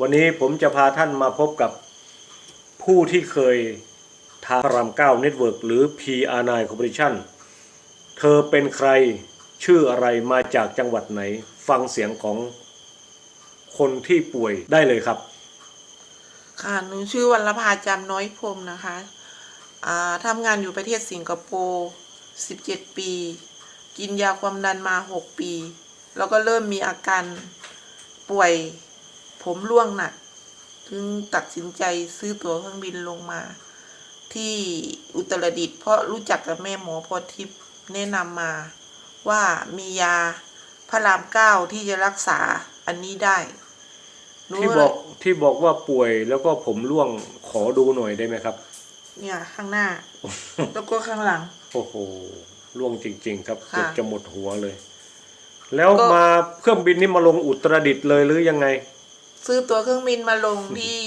วันนี้ผมจะพาท่านมาพบกับผู้ที่เคยทางรามเก้าเน็ตเวิร์กหรือ PR9 Corporation เธอเป็นใครชื่ออะไรมาจากจังหวัดไหน ฟังเสียงของคนที่ป่วยได้เลยครับ ค่ะหนูชื่อวรรภาจำน้อยพรมนะคะอ่าทำงานอยู่ประเทศสิงคโปร์17 ปี กินยาความดันมา 6 ปี แล้วก็เริ่มมีอาการป่วย ผมร่วงหนักถึงตัดสินใจซื้อตั๋วเครื่องบินลงมา ที่อุตรดิตถ์เพราะรู้จักกับแม่หมอพรทิพย์แนะนำมาว่ามียาพระรามเก้าที่จะรักษาอันนี้ได้หนูที่บอกที่บอกว่าป่วยแล้วก็ผมร่วงขอดูหน่อยได้ไหมครับ เนี่ยข้างหน้า แล้วก็ข้างหลัง โอ้โหร่วงจริง ๆ ครับค่ะเกือบจะหมดหัวเลย แล้วก็มาเครื่องบินนี่มาลงอุตรดิตถ์เลยหรือยังไง ซื้อตั๋วเครื่องบินมาลงที่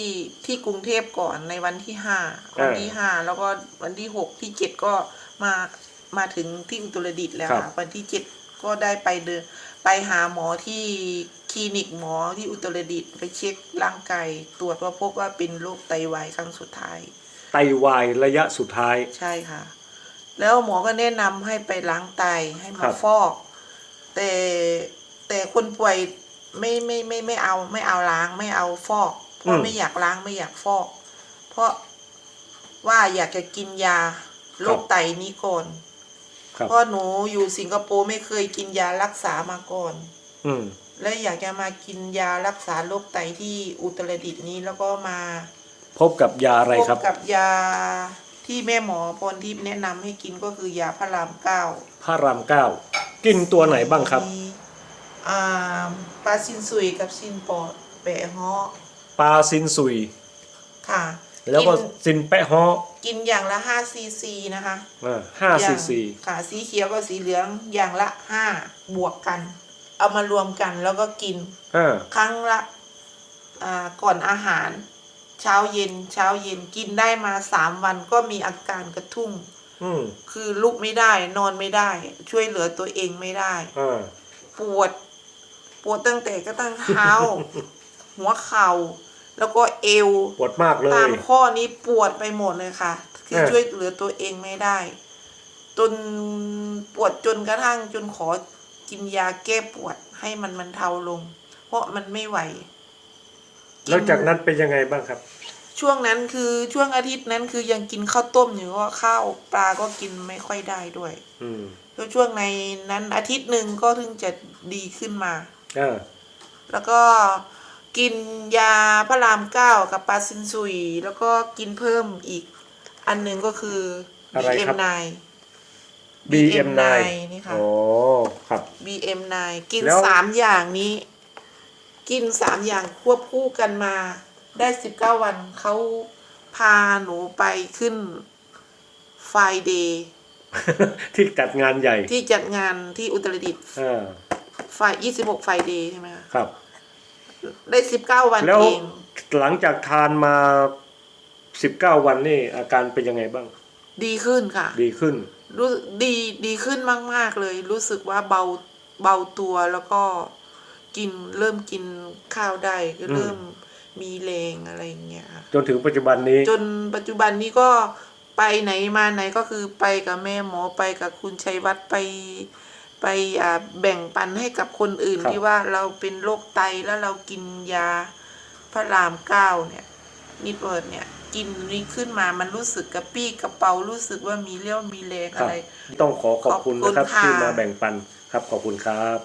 ที่กรุงเทพก่อนในวันที่ห้าวันที่ห้าแล้วก็วันที่หกที่เจ็ดก็มามาถึงที่อุตรดิตถ์แล้วครัค่ะบวันที่เจ็ดก็ได้ไปเดินไปหาหมอที่คลินิกหมอที่อุตรดิตถ์ไปเช็คร่างกายตรวจว่าพบว่าเป็นโรคไตวายครั้งสุดท้าย ไตวายระยะสุดท้าย ใช่ค่ะ แล้วหมอก็แนะนำให้ไปล้างไตให้ครัมาบฟอก แต่แต่คนป่วย ไม่ไม่ไม่ไม่เอาไม่เอาล้างไม่เอาฟอกเพราะไม่อยากล้างไม่อยากฟอก เพราะว่าอยากจะกินยาโรคไตนี้ก่อนครับเพราะหนูอยู่สิงคโปร์ไม่เคยกินยารักษามาก่อน อืมแล้วอยากจะมากินยารักษาโรคไตที่อุตรดิตถ์นี้แล้วก็มา พบกับยาอะไรพบครับกับยาที่แม่หมอพรทิพย์แนะนำให้กินก็คือยาพระรามเก้าพระรามเก้ากินตัวไหนบ้างครับมี อ่าปลาซินซุยกับซินปอดแปะฮอปลาซินซุย ค่ะแล้วก็นซินแปะฮอกินอย่างละห้าซีซีนะคะห้าอย่ซีงซีค่ะสีเขียวกับสีเหลืองอย่างละห้าบวกกัน เอามารวมกันแล้วก็กิน อ่าครั้งละอ่าก่อนอาหาร เช้าเย็นเช้าเย็นกินได้มาสามวันก็มีอาการกระทุ่ม อืมคือลุกไม่ได้นอนไม่ได้ ช่วยเหลือตัวเองไม่ได้ อ่าปวด ปวดตั้งแต่ก็ตั้งเท้า หัวเข่า แล้วก็เอว ปวดมากเลตายมข้อนี้ปวดไปหมดเลยค่ะ คือเออช่วยเหลือตัวเองไม่ได้ จนปวดจนกระทั่งจนขอกินยาแก้ปวดให้มันมันเทาลง เพราะมันไม่ไหว แล้วจากนั้นเป็นยังไงบ้างครับ ช่วงนั้นคือช่วงอาทิตย์นั้นคือยังกินข้าวต้มอยู่ก็ข้าวปลาก็กินไม่ค่อยได้ด้วย อืมแล้วช่วงในนั้นอาทิตย์หนึ่งก็ถึงจะดีขึ้นมา อ่าแล้วก็กินยาพระรามเก้ากับปาซินซุย แล้วก็กินเพิ่มอีกอันหนึ่งก็คืออะไรครับ BM9 BM9 นี่ค่ะ โอ้ครับ BM9 กินแล้ว สามอย่างนี้ กินสามอย่างควบคู่กันมา ได้สิบเก้าวันเขาพาหนูไปขึ้นไฟเดย์ที่จัดงานใหญ่ที่จัดงานที่อุตรดิตถ์อ่า ไฟยี่สิบหกไฟเดย์ใช่ไหมคะครับ ได้สิบเก้าวันแล้ว เอง หลังจากทานมาสิบเก้าวันนี่อาการเป็นยังไงบ้าง ดีขึ้นค่ะ ดีขึ้น รู้ดีดีขึ้นมาก ๆ เลย รู้สึกว่าเบาเบาตัวแล้วก็กินเริ่มกินข้าวได้ก็อืมเริ่มมีแรงอะไรอย่างเงี้ยค่ะจนถึงปัจจุบันนี้ จนปัจจุบันนี้ก็ไปไหนมาไหนก็คือไปกับแม่หมอไปกับคุณชัยวัฒน์ไป ไปอ่าแบ่งปันให้กับคนอื่นครับที่ว่าเราเป็นโรคไตแล้วเรากินยาพระรามเก้าเนี่ยนิดเวิร์ดเนี่ยกินนี้ขึ้นมามันรู้สึกกระปี้กระเป๋ารู้สึกว่ามีเรี่ยวมีแรงคอะรับไร ต้องขอขอบคุณนะครับขอบคุณค่ะที่มาแบ่งปันครับขอบคุณครับ